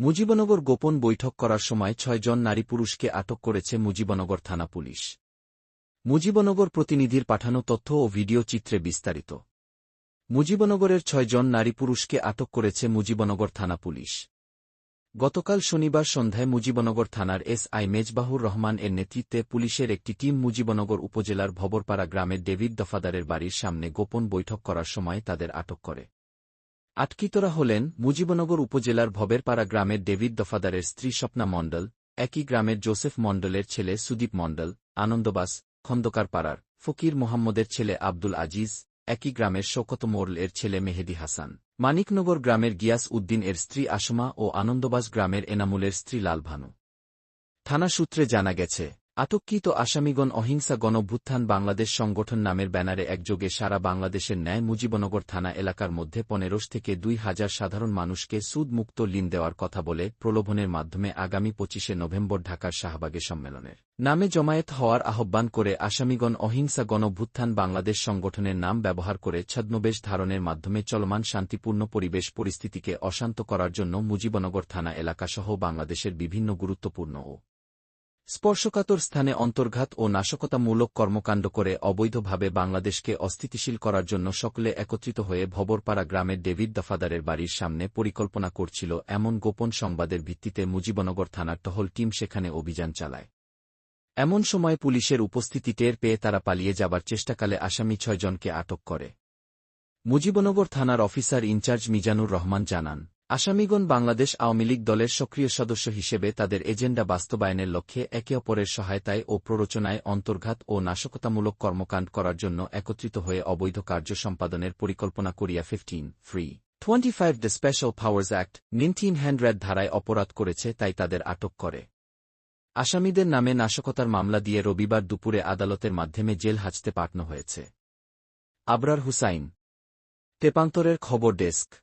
মুজিবনগর গোপন বৈঠক করার সময় ছয়জন নারী পুরুষকে আটক করেছে মুজিবনগর থানা পুলিশ। মুজিবনগর প্রতিনিধির পাঠানো তথ্য ও ভিডিও চিত্রে বিস্তারিত। মুজিবনগরের ছয়জন নারী পুরুষকে আটক করেছে মুজিবনগর থানা পুলিশ। গতকাল শনিবার সন্ধ্যায় মুজিবনগর থানার এস আই মেজবাহুর রহমান এর নেতৃত্বে পুলিশের একটি টিম মুজিবনগর উপজেলার ভবরপাড়া গ্রামের ডেভিড দফাদারের বাড়ির সামনে গোপন বৈঠক করার সময় তাদের আটক করে। আটকিতরা হলেন মুজিবনগর উপজেলার ভবেরপাড়া গ্রামের ডেভিড দফাদারের স্ত্রী স্বপ্না মণ্ডল, একই গ্রামের জোসেফ মণ্ডলের ছেলে সুদীপ মণ্ডল, আনন্দবাস, খন্দকার পাড়ার, ফকির মোহাম্মদের ছেলে আব্দুল আজিজ, একই গ্রামের শোকত মোরল এর ছেলে মেহেদি হাসান। মানিকনগর গ্রামের গিয়াস উদ্দিন এর স্ত্রী আসমা ও আনন্দবাস গ্রামের এনামুলের স্ত্রী লালভানু। থানা সূত্রে জানা গেছে আটককৃত আসামিগণ অহিংসা গণভ্যুত্থান বাংলাদেশ সংগঠন নামের ব্যানারে একযোগে সারা বাংলাদেশের ন্যায় মুজিবনগর থানা এলাকার মধ্যে পনেরোশ থেকে দুই হাজার সাধারণ মানুষকে সুদমুক্ত লিন দেওয়ার কথা বলে প্রলোভনের মাধ্যমে আগামী পঁচিশে নভেম্বর ঢাকার শাহবাগে সম্মেলনের নামে জমায়েত হওয়ার আহ্বান করে আসামিগণ অহিংসা গণভ্যুত্থান বাংলাদেশ সংগঠনের নাম ব্যবহার করে ছদ্মবেশ ধারণের মাধ্যমে চলমান শান্তিপূর্ণ পরিবেশ পরিস্থিতিকে অশান্ত করার জন্য মুজিবনগর থানা এলাকাসহ বাংলাদেশের বিভিন্ন গুরুত্বপূর্ণ ও স্পর্শকাতর স্থানে অন্তর্ঘাত ও নাশকতামূলক কর্মকাণ্ড করে অবৈধভাবে বাংলাদেশকে অস্থিতিশীল করার জন্য সকলে একত্রিত হয়ে ভবরপাড়া গ্রামের ডেভিড দফাদারের বাড়ির সামনে পরিকল্পনা করছিল এমন গোপন সংবাদের ভিত্তিতে মুজিবনগর থানার টহল টিম সেখানে অভিযান চালায়। এমন সময় পুলিশের উপস্থিতি টের পেয়ে তারা পালিয়ে যাবার চেষ্টাকালে আসামি ছয়জনকে আটক করে। মুজিবনগর থানার অফিসার ইনচার্জ মিজানুর রহমান জানান আসামিগণ বাংলাদেশ আওয়ামী লীগ দলের সক্রিয় সদস্য হিসেবে তাদের এজেন্ডা বাস্তবায়নের লক্ষ্যে একে অপরের সহায়তায় ও প্ররোচনায় অন্তর্ঘাত ও নাশকতামূলক কর্মকাণ্ড করার জন্য একত্রিত হয়ে অবৈধ কার্য সম্পাদনের পরিকল্পনা করিয়া fifteen free twenty five the special powers act nineteen hundred ধারায় অপরাধ করেছে, তাই তাদের আটক করে। আসামিদের নামে নাশকতার মামলা দিয়ে রবিবার দুপুরে আদালতের মাধ্যমে জেল হাজতে পাঠানো হয়েছে। আবরার হুসাইন। তেপান্তরের খবর ডেস্ক।